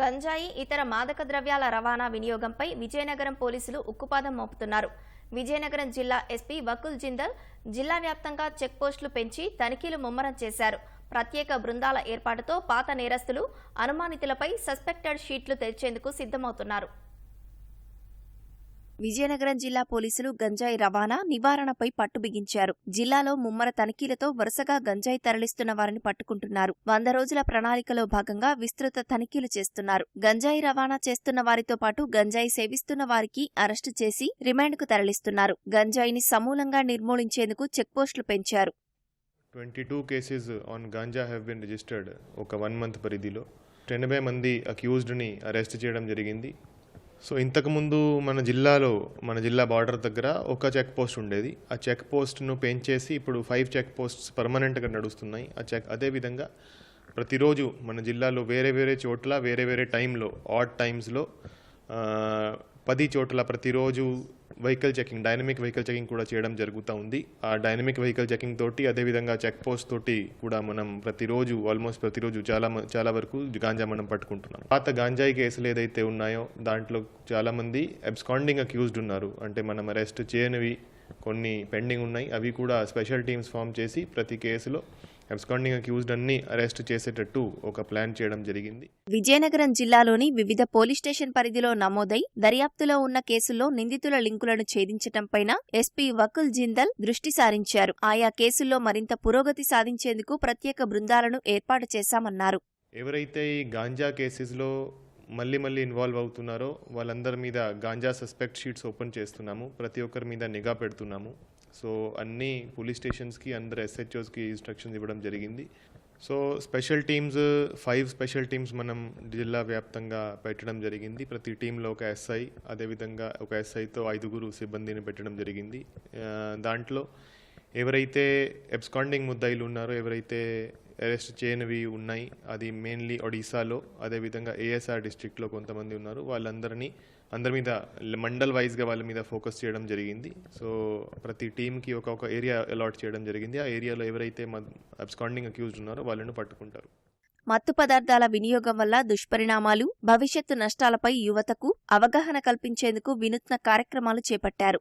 గంజాయి ఇతర మాదక ద్రవ్యాల రవాణా వినియోగంపై విజయనగరం పోలీసులు ఉక్కుపాదం మోపుతున్నారు. విజయనగరం జిల్లా ఎస్పీ వకుల్ జిందల్ జిల్లా వ్యాప్తంగా చెక్పోస్టులు పెంచి తనిఖీలు ముమ్మరం చేశారు. ప్రత్యేక బృందాల ఏర్పాటుతో పాత నేరస్తులు అనుమానితులపై సస్పెక్టెడ్ షీట్లు తెరిచేందుకు సిద్ధమవుతున్నారు. విజయనగరం జిల్లా పోలీసులు గంజాయి రవాణా నివారణపై పట్టు బిగించారు. జిల్లాలో ముమ్మర తనిఖీలతో వరుసగా గంజాయి తరలిస్తున్న వారిని పట్టుకుంటున్నారు. వంద రోజుల ప్రణాళికలో భాగంగా విస్తృత తనిఖీలు చేస్తున్నారు. గంజాయి రవాణా చేస్తున్న వారితో పాటు గంజాయి సేవిస్తున్న వారికి అరెస్టు చేసి రిమాండ్కు తరలిస్తున్నారు. గంజాయిని సమూలంగా నిర్మూలించేందుకు చెక్పోస్టులు పెంచారు. Twenty two cases on ganja have been registered ఒక వన్ మంత్ పరిధిలో. ఎనభై మంది అక్యూజ్డ్ని అరెస్ట్ చేయడం జరిగింది. సో ఇంతకుముందు మన జిల్లాలో మన జిల్లా బార్డర్ దగ్గర ఒక చెక్ పోస్ట్ ఉండేది. ఆ చెక్ పోస్ట్ను పెంచేసి ఇప్పుడు ఫైవ్ చెక్ పోస్ట్స్ పర్మనెంట్గా నడుస్తున్నాయి. ఆ చెక్ అదేవిధంగా ప్రతిరోజు మన జిల్లాలో వేరే వేరే చోట్ల వేరే వేరే టైంలో ఆడ్ టైమ్స్లో పది చోట్ల ప్రతిరోజు vehicle checking dynamic vehicle checking కూడా చేయడం జరుగుతూ ఉంది. ఆ డైనమిక్ వెహికల్ చెకింగ్ తోటి అదేవిధంగా చెక్ పోస్ట్ తోటి కూడా మనం ప్రతిరోజు ఆల్మోస్ట్ ప్రతిరోజు చాలా మ- చాలా వరకు గాంజా మనం పట్టుకుంటున్నాం. పాత గాంజాయి కేసులు ఏదైతే ఉన్నాయో దాంట్లో చాలా మంది అబ్స్కాండింగ్ అక్యూజ్డ్ ఉన్నారు. అంటే మనం అరెస్ట్ చేయనివి కొన్ని పెండింగ్ ఉన్నాయి. అవి కూడా స్పెషల్ టీమ్స్ ఫామ్ చేసి ప్రతి కేసులో అబ్స్కాండింగ్ అక్యూజ్డ్ అన్ని అరెస్ట్ చేసేటట్టు ఒక ప్లాన్ చేయడం జరిగింది. విజయనగరం జిల్లాలోని వివిధ పోలీస్ స్టేషన్ పరిధిలో నమోదై దర్యాప్తులో ఉన్న కేసుల్లో నిందితుల లింకులను ఛేదించటంపైన ఎస్పీ వకుల్ జిందల్ దృష్టి సారించారు. ఆయా కేసుల్లో మరింత పురోగతి సాధించేందుకు ప్రత్యేక బృందాలను ఏర్పాటు చేశామన్నారు. ఎవరైతే ఈ గాంజా కేసెస్లో మళ్ళీ మళ్ళీ ఇన్వాల్వ్ అవుతున్నారో వాళ్ళందరి మీద గాంజా సస్పెక్ట్ షీట్స్ ఓపెన్ చేస్తున్నాము. ప్రతి ఒక్కరి మీద నిఘా పెడుతున్నాము. సో అన్ని పోలీస్ స్టేషన్స్కి అందరు ఎస్హెచ్ఓస్కి ఇన్స్ట్రక్షన్స్ ఇవ్వడం జరిగింది. So special teams five special teams మనం జిల్లా వ్యాప్తంగా పెట్టడం జరిగింది. ప్రతి టీంలో ఒక ఎస్ఐ అదేవిధంగా ఒక ఎస్ఐతో ఐదుగురు సిబ్బందిని పెట్టడం జరిగింది. దాంట్లో ఎవరైతే ఎబ్స్కాండింగ్ ముద్దాయిలు ఉన్నారో ఎవరైతే అరెస్ట్ చేయనివి ఉన్నాయి. అది మెయిన్లీ ఒడిశాలో అదేవిధంగా ఏఎస్ఆర్ డిస్ట్రిక్ట్లో కొంతమంది ఉన్నారు. వాళ్ళందరినీ అందరి మీద మండల్ వైజ్గా వాళ్ళ మీద ఫోకస్ చేయడం జరిగింది. సో ప్రతి టీంకి ఒక ఒక ఏరియా అలాట్ చేయడం జరిగింది. ఆ ఏరియాలో ఎవరైతే అబ్స్కాండింగ్ అక్యూజ్డ్ ఉన్నారో వాళ్ళను పట్టుకుంటారు. మత్తు పదార్థాల వినియోగం వల్ల దుష్పరిణామాలు భవిష్యత్తు నష్టాలపై యువతకు అవగాహన కల్పించేందుకు వినూత్న కార్యక్రమాలు చేపట్టారు.